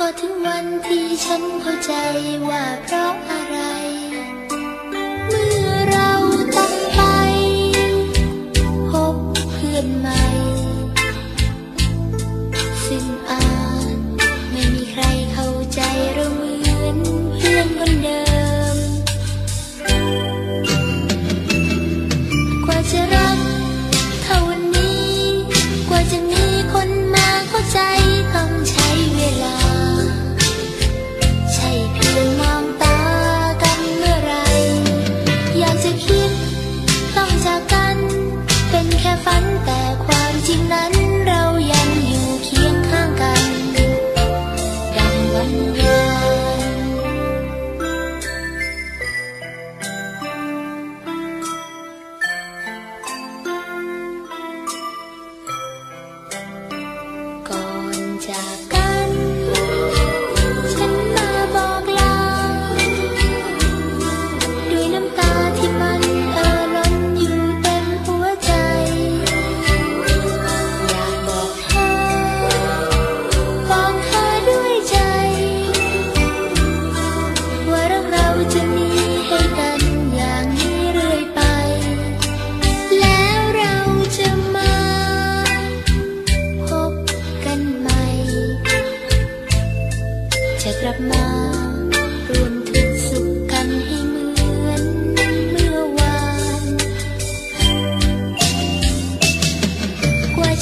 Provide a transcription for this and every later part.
ก็ถึงวันที่ฉันเข้าใจว่าเพราะอะไรเมื่อ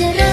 cerah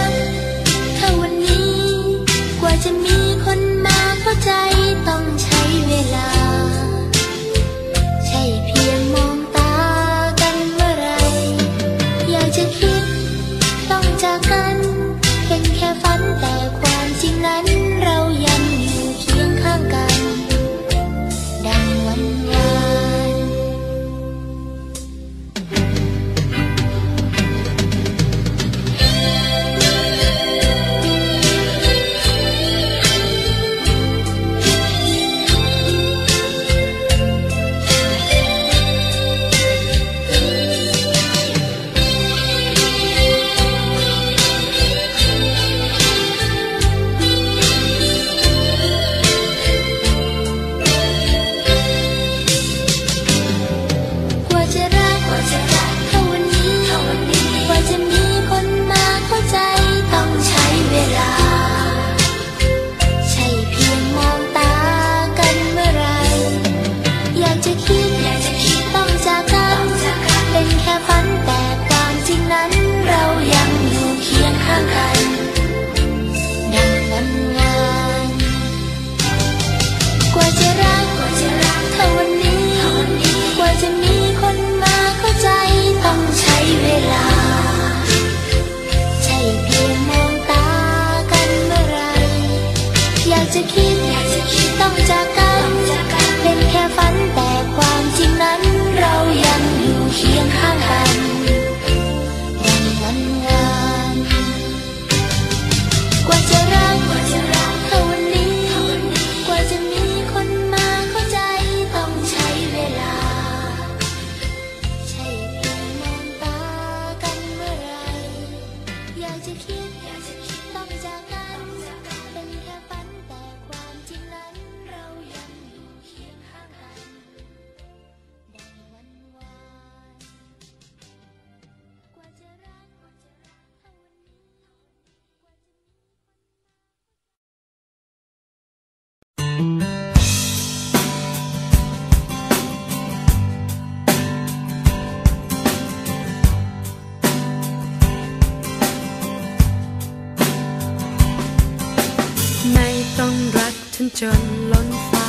จนล้นฟ้า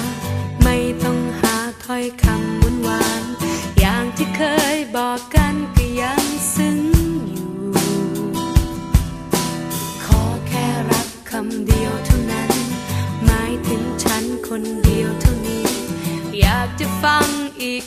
ไม่ต้องหาถ้อยคำวุ่นวานอย่างที่เคยบอกกันก็ยังซึ้งอยู่ ขอแค่รักคำเดียวเท่านั้น หมายถึงฉันคนเดียวเท่านี้ อยากจะฟังอีก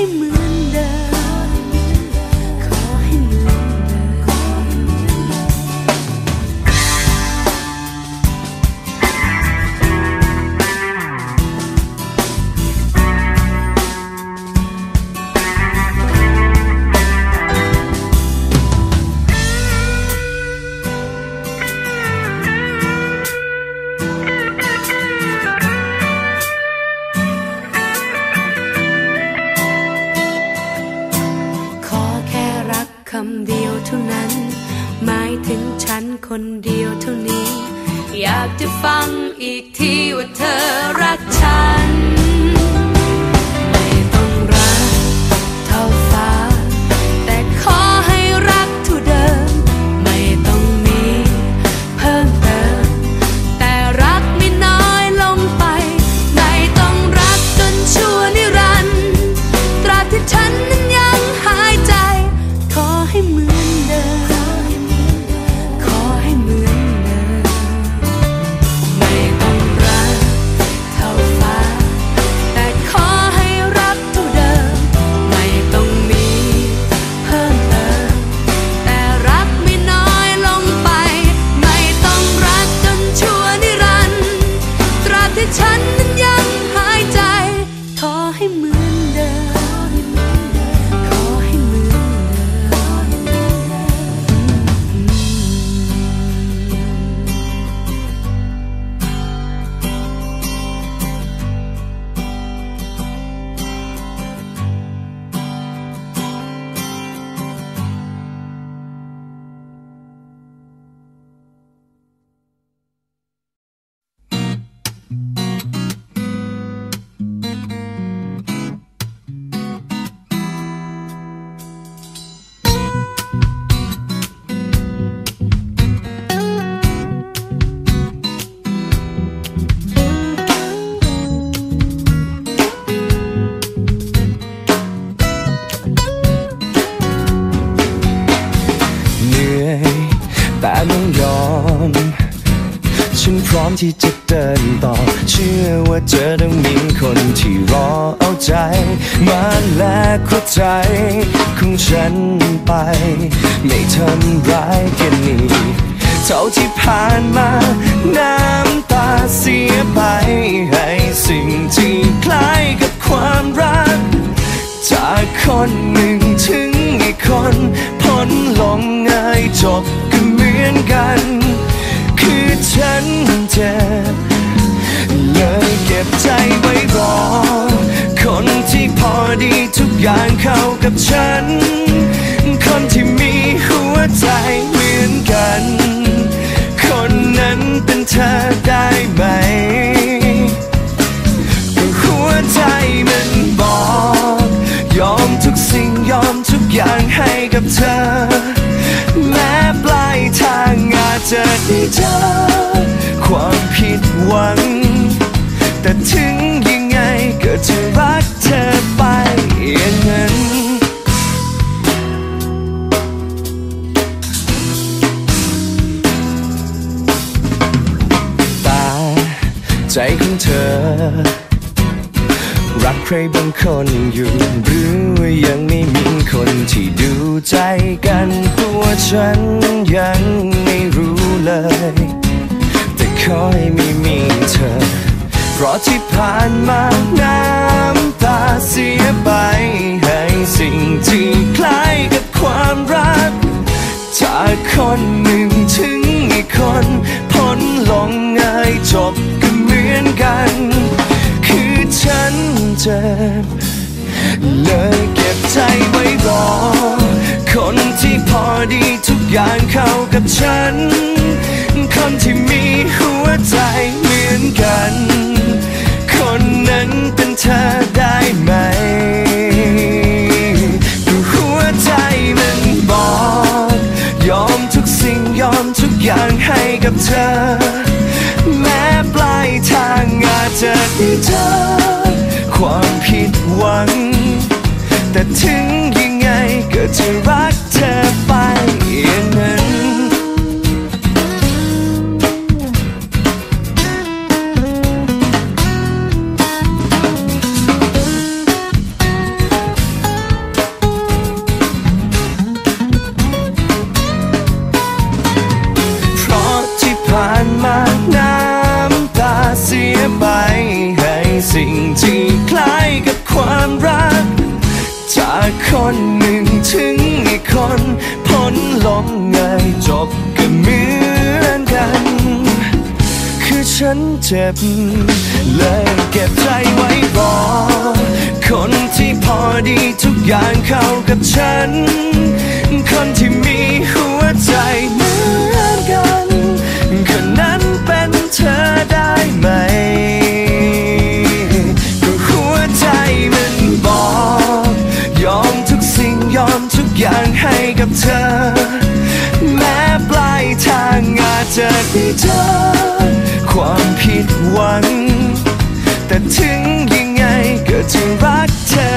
ให้มือ คนเดียวเท่านี้ อยากจะฟังอีกทีว่าเธอรัก มาแลกหัวใจของฉันไป ไม่ทำร้ายกันนี่เท่าที่ผ่านมา น้ำตาเสียไป ให้สิ่งที่คล้ายกับความรัก จากคนหนึ่งถึงอีกคนพ้นลงง่ายจบก็เหมือนกัน คือฉันเจ็บเลยเก็บใจไว้รอ ดีทุกอย่างเข้ากับฉัน คนที่มีหัวใจเหมือนกัน คนนั้นเป็นเธอได้ไหมหัวใจมันบอก ยอมทุกสิ่งยอมทุกอย่างให้กับเธอ แม้ปลายทางอาจจะได้เจอ นอยู่หรือว่ายังไม่มีคนที่ดูใจกันตัวฉันยังไม่รู้เลย แต่ขอให้ไม่มีเธอ เพราะที่ผ่านมาน้ำตาเสียไป ให้สิ่งที่คล้ายกับความรัก จากคนหนึ่งถึงอีกคนพ้นลงง่ายจบก็เหมือนกัน คือฉันเจ็บ เลยเก็บใจไว้รอ คนที่พอดีทุกอย่างเข้ากับฉัน คนที่มีหัวใจเหมือนกัน คนนั้นเป็นเธอได้ไหมก็หัวใจมันบอก ยอมทุกสิ่งยอมทุกอย่างให้กับเธอ แม้ปลายทางอาจจะได้เจอ ความผิดหวัง แต่ถึงยังไงก็จะรัก ฉันเจ็บ เลยเก็บใจไว้บอกคนที่พอดีทุกอย่างเข้ากับฉัน คนที่มีหัวใจเหมือนกันคนนั้นเป็นเธอได้ไหมก็หัวใจมันบอก ยอมทุกสิ่งยอมทุกอย่างให้กับเธอ แม้ปลายทางอาจจะไม่เจอัง แต่ถึงยังไงก็จะรักเธอ